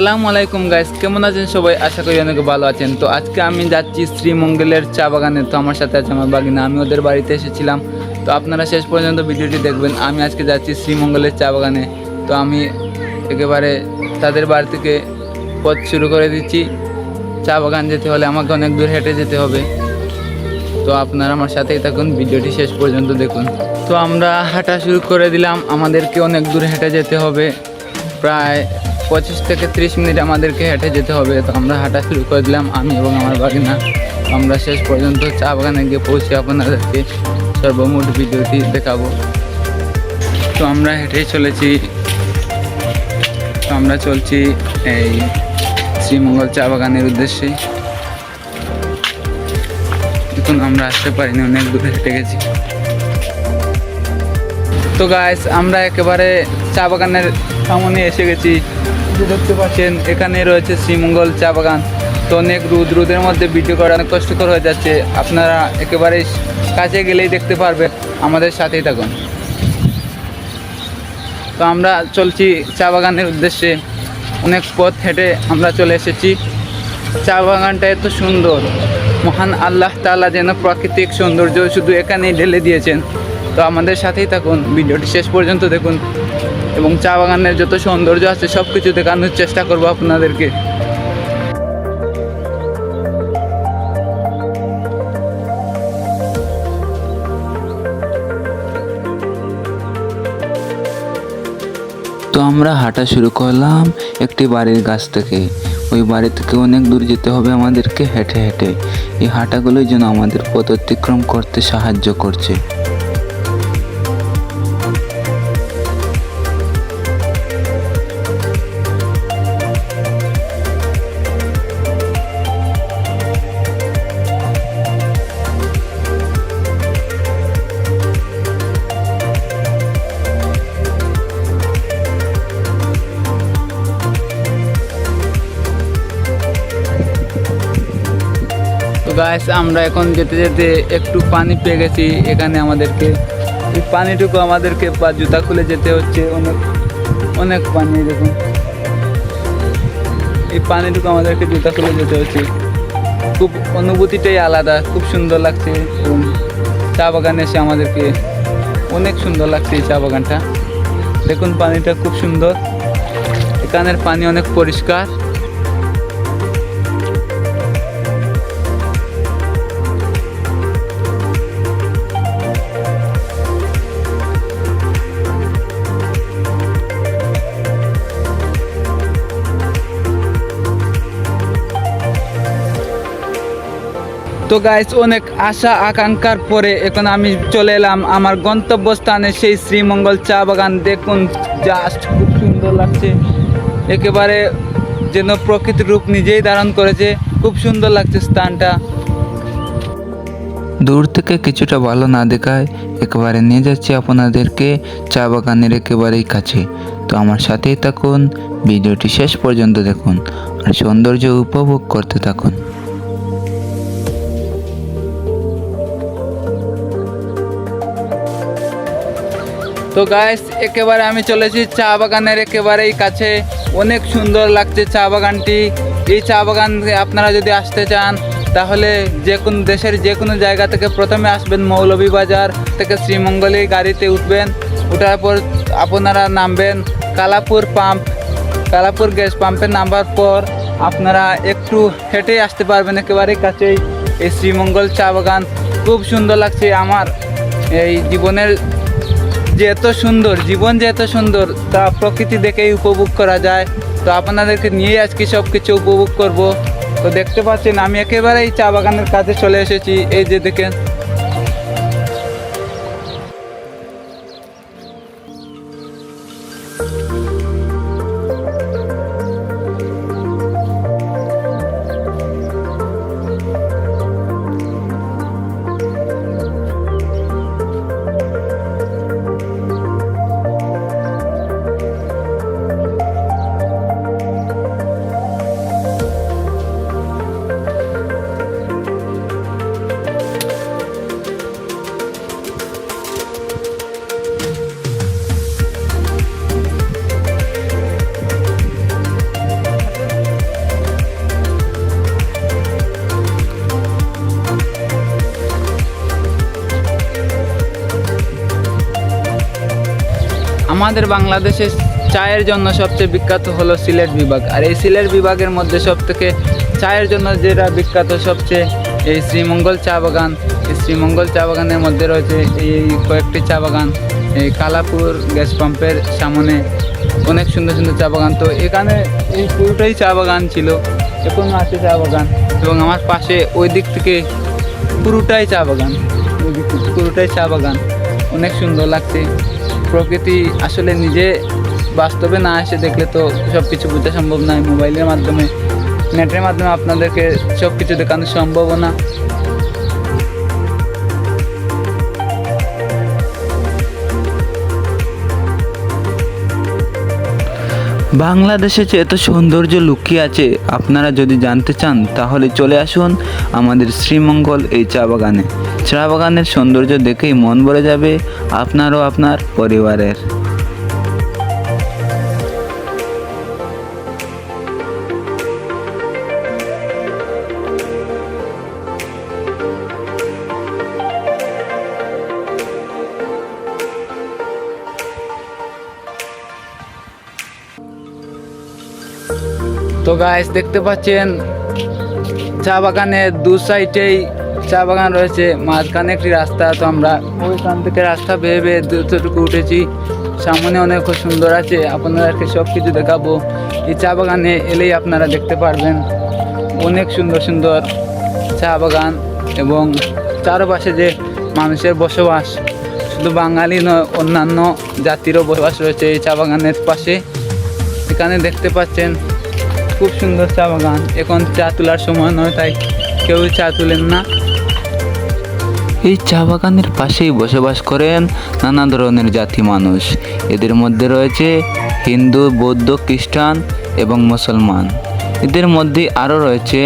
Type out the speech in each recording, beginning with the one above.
আসসালামু আলাইকুম গাইস কেমন আছেন সবাই? আশা করি অনেক ভালো আছেন। তো আজকে আমি যাচ্ছি শ্রীমঙ্গলের চা বাগানে। তো আমার সাথে আছে আমার বাগিনা। আমি ওদের বাড়িতে এসেছিলাম। তো আপনারা শেষ পর্যন্ত ভিডিওটি দেখবেন। আমি আজকে যাচ্ছি শ্রীমঙ্গলের চা বাগানে। তো আমি একেবারে তাদের বাড়ি থেকে পথ শুরু করে দিচ্ছি। চা বাগান যেতে হলে আমাকে অনেক দূর হেঁটে যেতে হবে। তো আপনারা আমার সাথেই থাকুন। ভিডিওটি শেষ পর্যন্ত দেখুন। তো আমরা হাঁটা শুরু করে দিলাম। আমাদেরকে অনেক দূর হেঁটে যেতে হবে। প্রায় পঁচিশ থেকে ত্রিশ মিনিট আমাদেরকে হেঁটে যেতে হবে। তো আমরা হাঁটা শুরু করে দিলাম, আমি এবং আমার বাগিনা। আমরা শেষ পর্যন্ত চা বাগানে গিয়ে পৌঁছে আপনাদেরকে সর্বমোট ভিডিওটি দেখাবো। তো আমরা হেঁটেই চলেছি। তো আমরা চলছি এই শ্রীমঙ্গল চা বাগানের উদ্দেশ্যে। দেখুন আমরা আসতে পারিনি, অনেক দূরে হেঁটে গেছি। তো গাইস আমরা একেবারে চা বাগানের সামনে এসে গেছি। দেখতে পাচ্ছেন, এখানে রয়েছে শ্রীমঙ্গল চা বাগান। তো অনেক রোদ রোদের মধ্যে ভিডিও করা অনেক কষ্টকর হয়ে যাচ্ছে। আপনারা একেবারে কাছে গেলেই দেখতে পারবেন। আমাদের সাথেই থাকুন। তো আমরা চলছি চা বাগানের উদ্দেশ্যে। অনেক পথ হেঁটে আমরা চলে এসেছি। চা বাগানটা এত সুন্দর। মহান আল্লাহ তাআলা যেন প্রাকৃতিক সৌন্দর্য শুধু এখানেই ঢেলে দিয়েছেন। তো আমাদের সাথেই থাকুন, ভিডিওটি শেষ পর্যন্ত দেখুন এবং চা বাগানের যত সৌন্দর্য আছে সব কিছু দেখানোর চেষ্টা করব আপনাদেরকে। তো আমরা হাঁটা শুরু করলাম একটি বাড়ির গাছ থেকে। ওই বাড়ি থেকে অনেক দূর যেতে হবে আমাদেরকে হেঁটে হেঁটে। এই হাঁটাগুলোই যেন আমাদের পথ অতিক্রম করতে সাহায্য করছে। গাছ আমরা এখন যেতে যেতে একটু পানি পেয়ে গেছি। এখানে আমাদেরকে এই পানিটুকু আমাদেরকে বা জুতা খুলে যেতে হচ্ছে। অনেক অনেক পানি দেখুন। এই পানিটুকু আমাদেরকে জুতা খুলে যেতে হচ্ছে। খুব অনুভূতিটাই আলাদা, খুব সুন্দর লাগছে। এবং চা বাগানে এসে আমাদেরকে অনেক সুন্দর লাগছে এই চা বাগানটা। দেখুন, পানিটা খুব সুন্দর। এখানের পানি অনেক পরিষ্কার। তো গাইস অনেক আশা, আকাঙ্ক্ষার পরে এখন আমি চলে এলাম আমার গন্তব্যস্থানে সেই শ্রীমঙ্গল চা বাগান। দেখুন জাস্ট খুব সুন্দর লাগছে। একেবারে যেন প্রকৃতির রূপ নিজেই ধারণ করেছে। খুব সুন্দর লাগছে স্থানটা। দূর থেকে কিছুটা ভালো না দেখায় একেবারে নিয়ে যাচ্ছি আপনাদেরকে চা বাগানের একেবারেই কাছে। তো আমার সাথেই থাকুন, ভিডিওটি শেষ পর্যন্ত দেখুন আর সৌন্দর্য উপভোগ করতে থাকুন। তো গাইস একেবারে আমি চলেছি চা বাগানের একেবারেই কাছে। অনেক সুন্দর লাগছে চা বাগানটি। এই চা বাগান আপনারা যদি আসতে চান, তাহলে যে কোনো দেশের যে কোনো জায়গা থেকে প্রথমে আসবেন মৌলভীবাজার থেকে শ্রীমঙ্গলে গাড়িতে উঠবেন। ওঠার পর আপনারা নামবেন কালাপুর পাম্প। কালাপুর গ্যাস পাম্পে নামার পর আপনারা একটু হেঁটেই আসতে পারবেন একেবারে কাছেই। এই শ্রীমঙ্গল চা বাগান খুব সুন্দর লাগছে আমার। এই জীবনের যে এত সুন্দর, জীবন যে এত সুন্দর, তা প্রকৃতি দেখেই উপভোগ করা যায়। তো আপনাদেরকে নিয়ে আজকে সব কিছু উপভোগ করব। তো দেখতে পাচ্ছেন, আমি একেবারেই চা বাগানের কাছে চলে এসেছি। এই যে দেখেন আমাদের বাংলাদেশে চায়ের জন্য সবচেয়ে বিখ্যাত হলো সিলেট বিভাগ। আর এই সিলেট বিভাগের মধ্যে সব থেকে চায়ের জন্য যেটা বিখ্যাত সবচেয়ে এই শ্রীমঙ্গল চা বাগান। এই শ্রীমঙ্গল চা বাগানের মধ্যে রয়েছে এই কয়েকটি চা বাগান। এই কালাপুর গ্যাস পাম্পের সামনে অনেক সুন্দর সুন্দর চা বাগান। তো এখানে এই পুরোটাই চা বাগান ছিল। এখনও আছে চা বাগান এবং আমার পাশে ওই দিক থেকে পুরোটাই চা বাগান। ওই দিক পুরোটাই চা বাগান। অনেক সুন্দর লাগছে। প্রকৃতি আসলে নিজে বাস্তবে না এসে দেখলে তো সব কিছু বোঝা সম্ভব নয় মোবাইলের মাধ্যমে, নেটের মাধ্যমে আপনাদেরকে সব কিছু দেখানো সম্ভবও না। বাংলাদেশে যে এত সৌন্দর্য লুকিয়ে আছে, আপনারা যদি জানতে চান, তাহলে চলে আসুন আমাদের শ্রীমঙ্গল এই চা বাগানে। চা বাগানের সৌন্দর্য দেখেই মন ভরে যাবে আপনারও আপনার পরিবারের। তো গাইস দেখতে পাচ্ছেন, চা বাগানের দু সাইডেই চা বাগান রয়েছে, মাঝখানে একটি রাস্তা, তো আমরা ওইখান থেকে রাস্তা বেয়ে বেয়ে দুটোটুকু উঠেছি। সামনে অনেক সুন্দর আছে, আপনাদেরকে সব কিছু দেখাবো। এই চা বাগানে এলেই আপনারা দেখতে পারবেন, অনেক সুন্দর সুন্দর চা বাগান এবং চারপাশে যে মানুষের বসবাস, শুধু বাঙালি নয়, অন্যান্য জাতিরও বসবাস রয়েছে এই চা বাগানের পাশে। এখানে দেখতে পাচ্ছেন খুব সুন্দর চা বাগান। এখন চা তোলার সময় নয়, তাই কেউ চা তুলেন না। এই চা বাগানের পাশেই বসবাস করেন নানা ধরনের জাতি মানুষ। এদের মধ্যে রয়েছে হিন্দু, বৌদ্ধ, খ্রিস্টান এবং মুসলমান। এদের মধ্যে আরও রয়েছে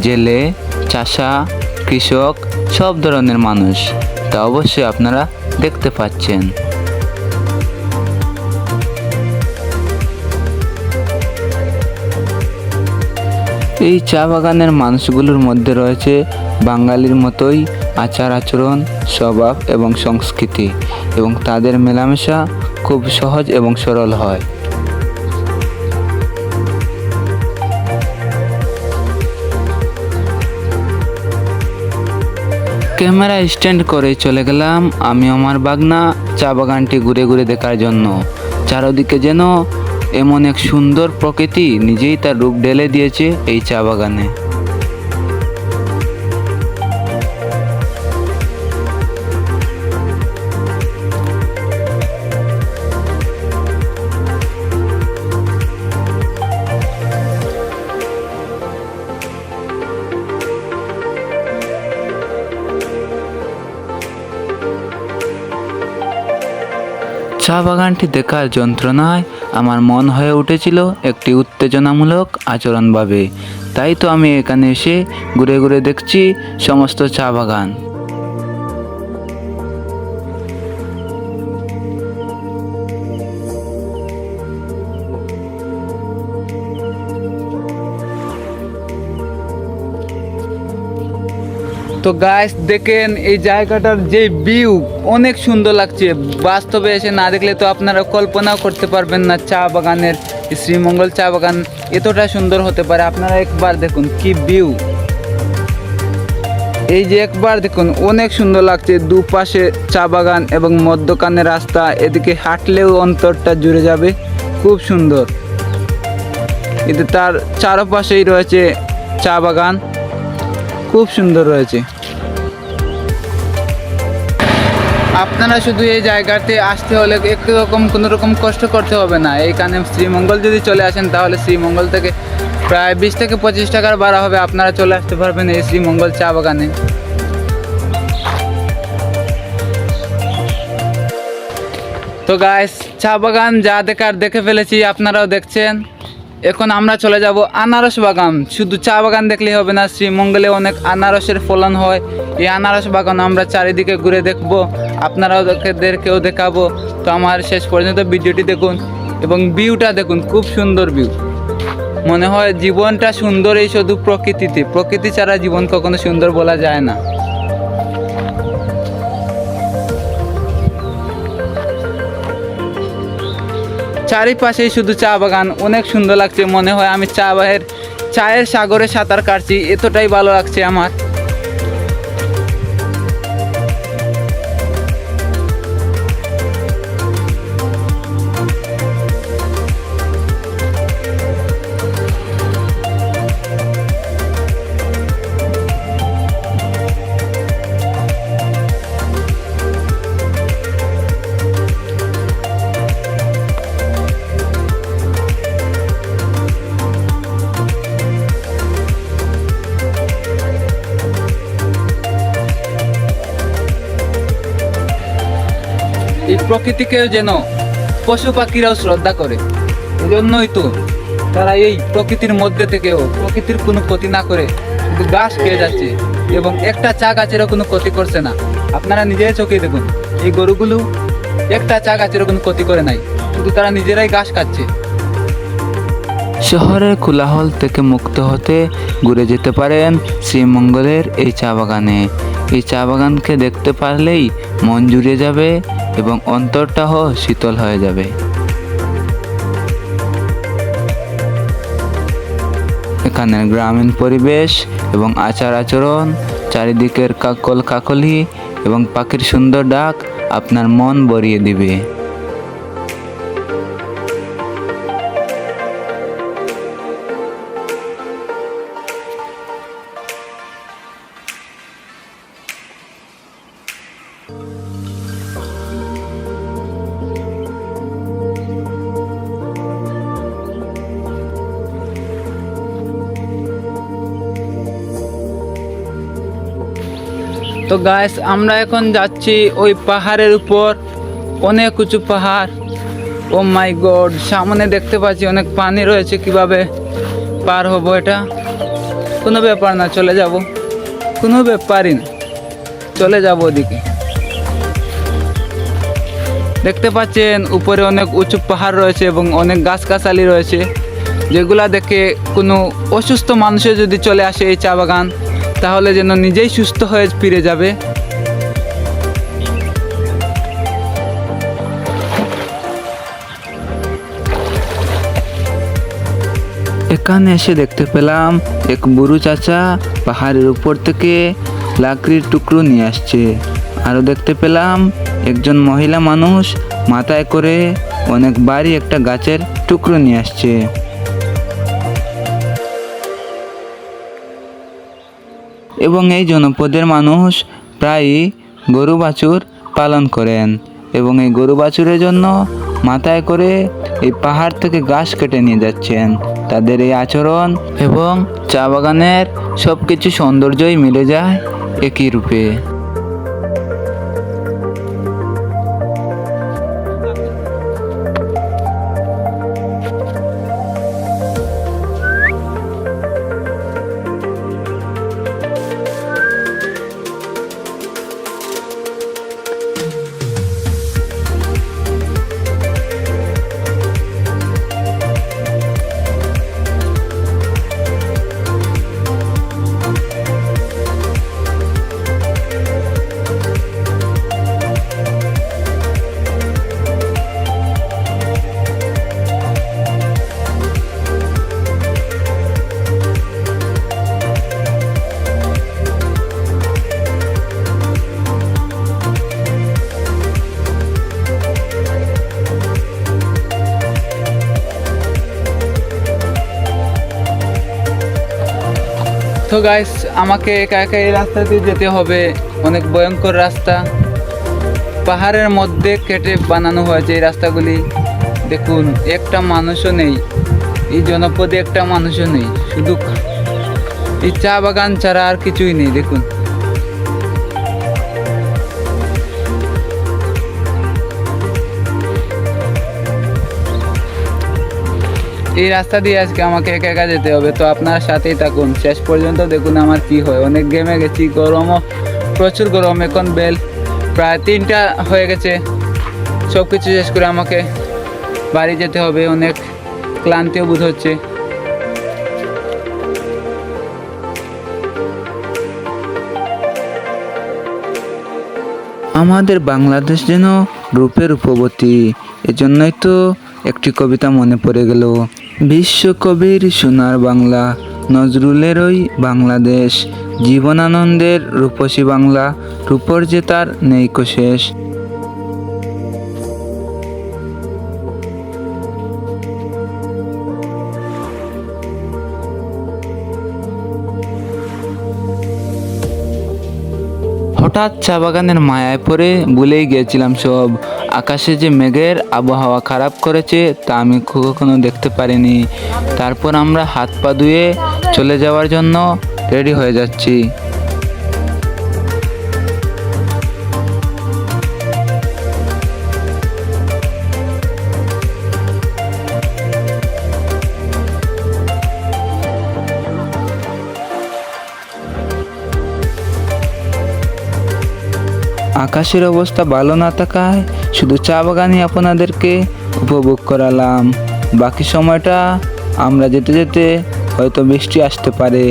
জেলে, চাষা, কৃষক, সব ধরনের মানুষ। তা অবশ্যই আপনারা দেখতে পাচ্ছেন। এই চা বাগানের মানুষগুলোর মধ্যে রয়েছে বাঙালির মতোই আচার আচরণ, স্বভাব এবং সংস্কৃতি এবং তাদের মেলামেশা খুব সহজ এবং সরল হয়। ক্যামেরা স্ট্যান্ড করে চলে গেলাম। আমি আমার বাগনা চা বাগানটি ঘুরে ঘুরে দেখার জন্য। চারদিকে যেন এমন এক সুন্দর প্রকৃতি নিজেই তার রূপ ঢেলে দিয়েছে এই চা বাগানে। চা বাগানটি দেখার যন্ত্রণায় আমার মন হয়ে উঠেছিল একটি উত্তেজনামূলক আচরণভাবে। তাই তো আমি এখানে এসে ঘুরে ঘুরে দেখছি সমস্ত চা বাগান। তো গাইস দেখেন এই জায়গাটার যে ভিউ অনেক সুন্দর লাগছে। বাস্তবে এসে না দেখলে তো আপনারা কল্পনাও করতে পারবেন না, চা বাগানের শ্রীমঙ্গল চা বাগান এতটা সুন্দর হতে পারে। আপনারা একবার দেখুন কি ভিউ এই যে একবার দেখুন, অনেক সুন্দর লাগছে। দুপাশে চা বাগান এবং মধ্যখানে রাস্তা, এদিকে হাঁটলেও অন্তরটা জুড়ে যাবে। খুব সুন্দর। এতে তার চারপাশেই রয়েছে চা বাগান। খুব সুন্দর রয়েছে। আপনারা শুধু এই জায়গাতে আসতে হলে একটু রকম কোনো রকম কষ্ট করতে হবে না। এইখানে শ্রীমঙ্গল যদি চলে আসেন, তাহলে শ্রীমঙ্গল থেকে প্রায় বিশ থেকে পঁচিশ টাকার ভাড়া হবে। আপনারা চলে আসতে পারবেন এই শ্রীমঙ্গল চা বাগানে। তো গাইস চা বাগান যা দেখার দেখে ফেলেছি। আপনারাও দেখছেন। এখন আমরা চলে যাব আনারস বাগান। শুধু চা বাগান দেখলেই হবে না, শ্রীমঙ্গলে অনেক আনারসের ফলন হয়। এই আনারস বাগান আমরা চারিদিকে ঘুরে দেখব আপনারাও দেখেও দেখাবো। তো আমার শেষ পর্যন্ত ভিডিওটি দেখুন এবং ভিউটা দেখুন, খুব সুন্দর ভিউ। মনে হয় জীবনটা সুন্দর এই শুধু প্রকৃতিতে। প্রকৃতি ছাড়া জীবন কখনো সুন্দর বলা যায় না। চারিপাশেই শুধু চা বাগান। অনেক সুন্দর লাগছে মনে হয়। আমি চা বাহের চায়ের সাগরে সাঁতার কাটছি। এতটাই ভালো লাগছে আমার। প্রকৃতিকেও যেন পশু পাখিরাও শ্রদ্ধা করে। এজন্যই তো তারা এই প্রকৃতির মধ্যে থেকেও প্রকৃতির কোনো ক্ষতি না করে শুধু গাছ খেয়ে যাচ্ছে এবং একটা চা গাছেরও কোনো ক্ষতি করছে না। আপনারা নিজেরাই চোখে দেখুন, এই গরুগুলো একটা চা গাছেরও কোনো ক্ষতি করে নাই শুধু তারা নিজেরাই গাছ খাচ্ছে শহরের কোলাহল থেকে মুক্ত হতে ঘুরে যেতে পারেন শ্রীমঙ্গলের এই চা বাগানে। এই চা বাগানকে দেখতে পারলেই মন জুড়ে যাবে এবং অন্তরটাও শীতল হয়ে যাবে। এখানে গ্রামীণ পরিবেশ এবং আচার আচরণ, চারিদিকের কাকল কাকলি এবং পাখির সুন্দর ডাক আপনার মন ভরিয়ে দিবে। তো গাইস আমরা এখন যাচ্ছি ওই পাহাড়ের উপর। অনেক উঁচু পাহাড়। ও মাই গড সামনে দেখতে পাচ্ছি অনেক পানি রয়েছে কীভাবে পার হব এটা। কোনো ব্যাপার না, চলে যাব। কোনো ব্যাপারই না। চলে যাব ওদিকে। দেখতে পাচ্ছেন, উপরে অনেক উঁচু পাহাড় রয়েছে এবং অনেক গাছগাছালি রয়েছে। যেগুলা দেখে কোনো অসুস্থ মানুষের যদি চলে আসে এই চা বাগান তাহলে যেন নিজেই সুস্থ হয়ে ফিরে যাবে। এখানে এসে দেখতে পেলাম এক বুড়ু চাচা পাহাড়ের উপর থেকে লাকড়ির টুকরো নিয়ে আসছে। আরও দেখতে পেলাম একজন মহিলা মানুষ মাথায় করে অনেক বাড়ি একটা গাছের টুকরো নিয়ে আসছে। এবং এই জনপদের মানুষ প্রায়ই গরু বাছুর পালন করেন এবং এই গরু বাছুরের জন্য মাথায় করে এই পাহাড় থেকে ঘাস কেটে নিয়ে যাচ্ছেন। তাদের এই আচরণ এবং চা বাগানের সব কিছু সৌন্দর্যই মিলে যায় একই রূপে। তো গাইস আমাকে একা একা এই রাস্তা দিয়ে যেতে হবে। অনেক ভয়ঙ্কর রাস্তা। পাহাড়ের মধ্যে কেটে বানানো হয়েছে এই রাস্তাগুলি। দেখুন, একটা মানুষও নেই। এই জনপদে একটা মানুষও নেই। শুধু এই চা বাগান ছাড়া আর কিছুই নেই, দেখুন। এই রাস্তা দিয়ে আজকে আমাকে একা একা যেতে হবে, তো আপনার সাথেই থাকুন। শেষ পর্যন্ত দেখুন আমার কি হয়। অনেক গেমে গেছি, গরমও প্রচুর গরম। এখন বেল প্রায় তিনটা হয়ে গেছে। সব কিছু শেষ করে আমাকে বাড়ি যেতে হবে। অনেক ক্লান্তিও বোধ হচ্ছে। আমাদের বাংলাদেশ যেন রূপের রূপবতী এজন্যই তো একটি কবিতা মনে পড়ে গেল। বিশ্বকবির সোনার বাংলা নজরুলেরই বাংলাদেশ, জীবনানন্দের রূপসী বাংলা, রূপর যে তার নেই শেষ। হঠাৎ চা বাগানের মায়ায় পড়ে ভুলেই গিয়েছিলাম সব। আকাশে যে মেঘের আবহাওয়া খারাপ করেছে, তা আমি কখনো দেখতে পারিনি। তারপর আমরা হাত পা ধুয়ে চলে যাওয়ার জন্য রেডি হয়ে যাচ্ছি। আকাশের অবস্থা ভালো না থাকায় শুধু চা বাগানই আপনাদেরকে উপভোগ করালাম। বাকি সময়টা আমরা যেতে যেতে হয়তো বৃষ্টি আসতে পারে।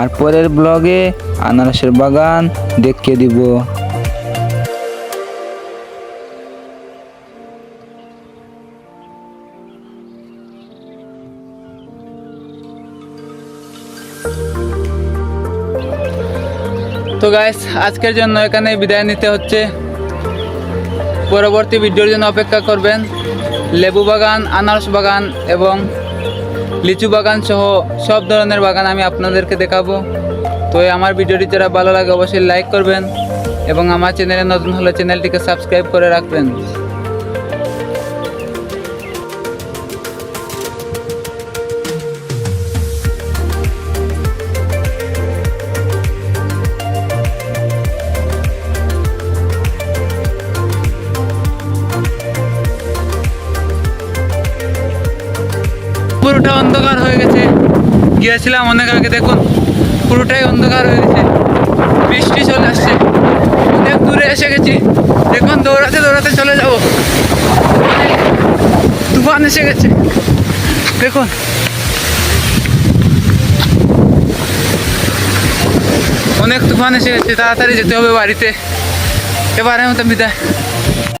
আর পরের ব্লগে আনারসের বাগান দেখিয়ে দিব। তো গাইস আজকের জন্য এখানে বিদায় নিতে হচ্ছে। পরবর্তী ভিডিওর জন্য অপেক্ষা করবেন। লেবু বাগান, আনারস বাগান এবং লিচু বাগান সহ সব ধরনের বাগান আমি আপনাদেরকে দেখাবো। তো আমার ভিডিওটি যারা ভালো লাগে অবশ্যই লাইক করবেন এবং আমার চ্যানেলে নতুন হলে চ্যানেলটিকে সাবস্ক্রাইব করে রাখবেন। গিয়েছিলাম অনেক আগে, দেখুন, পুরোটাই অন্ধকার হয়ে গেছে। বৃষ্টি চলে আসছে। অনেক দূরে এসে গেছি। দেখুন, দৌড়াতে দৌড়াতে চলে যাব। তুফান এসে গেছে। দেখুন। অনেক তুফান এসে গেছে। তাড়াতাড়ি যেতে হবে বাড়িতে। এবারে মতো বিদায়।